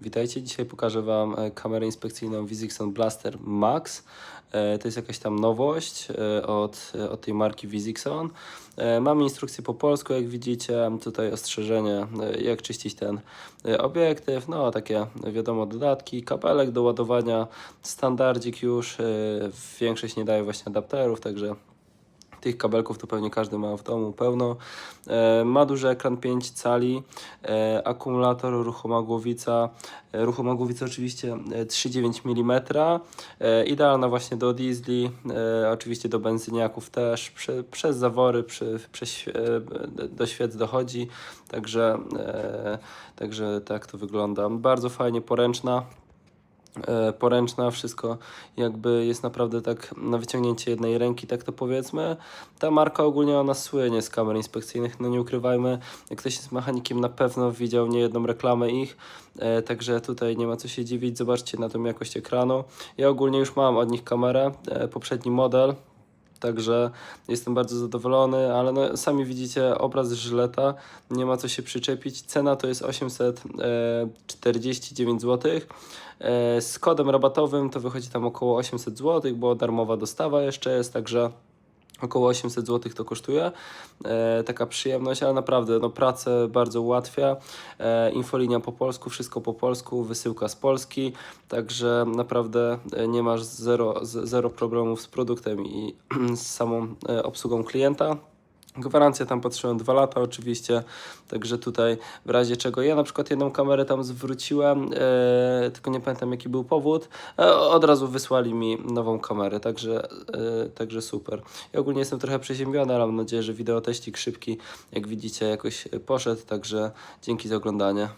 Witajcie, dzisiaj pokażę Wam e, kamerę inspekcyjną Vizixon Blaster Max. E, To jest jakaś tam nowość e, od, od tej marki Vizixon. Mamy instrukcję po polsku, jak widzicie. Tutaj ostrzeżenie, jak czyścić ten obiektyw. No, takie wiadomo, dodatki, kabelek do ładowania, standardzik już. Większość nie daje właśnie adapterów, także tych kabelków to pewnie każdy ma w domu pełno. E, ma duży ekran 5 cali, e, akumulator, ruchoma głowica. E, ruchoma głowica oczywiście e, 3,9 mm. Idealna właśnie do diesli, oczywiście do benzyniaków też. Prze, przez zawory, przy, e, do świec dochodzi. Także, także tak to wygląda. Bardzo fajnie poręczna poręczna, wszystko jakby jest naprawdę tak na wyciągnięcie jednej ręki, tak to powiedzmy. Ta marka ogólnie ona słynie z kamer inspekcyjnych, no nie ukrywajmy, jak ktoś jest mechanikiem na pewno widział niejedną reklamę ich, e, także tutaj nie ma co się dziwić, zobaczcie na tą jakość ekranu. Ja ogólnie już mam od nich kamerę, e, poprzedni model, Także jestem bardzo zadowolony, ale no, sami widzicie obraz żyleta, nie ma co się przyczepić. Cena to jest 849 zł. E, Z kodem rabatowym to wychodzi tam około 800 zł, bo darmowa dostawa jeszcze jest, także około 800 zł to kosztuje. E, taka przyjemność, ale naprawdę no, pracę bardzo ułatwia. E, infolinia po polsku, wszystko po polsku, wysyłka z Polski, także naprawdę e, nie masz zero, zero problemów z produktem i z samą e, obsługą klienta. Gwarancja tam patrzyłem dwa lata oczywiście, także tutaj w razie czego ja na przykład jedną kamerę tam zwróciłem, e, tylko nie pamiętam jaki był powód, e, od razu wysłali mi nową kamerę, także, e, także super. Ja ogólnie jestem trochę przeziębiony, ale mam nadzieję, że wideoteścik szybki, jak widzicie, jakoś poszedł, także dzięki za oglądanie.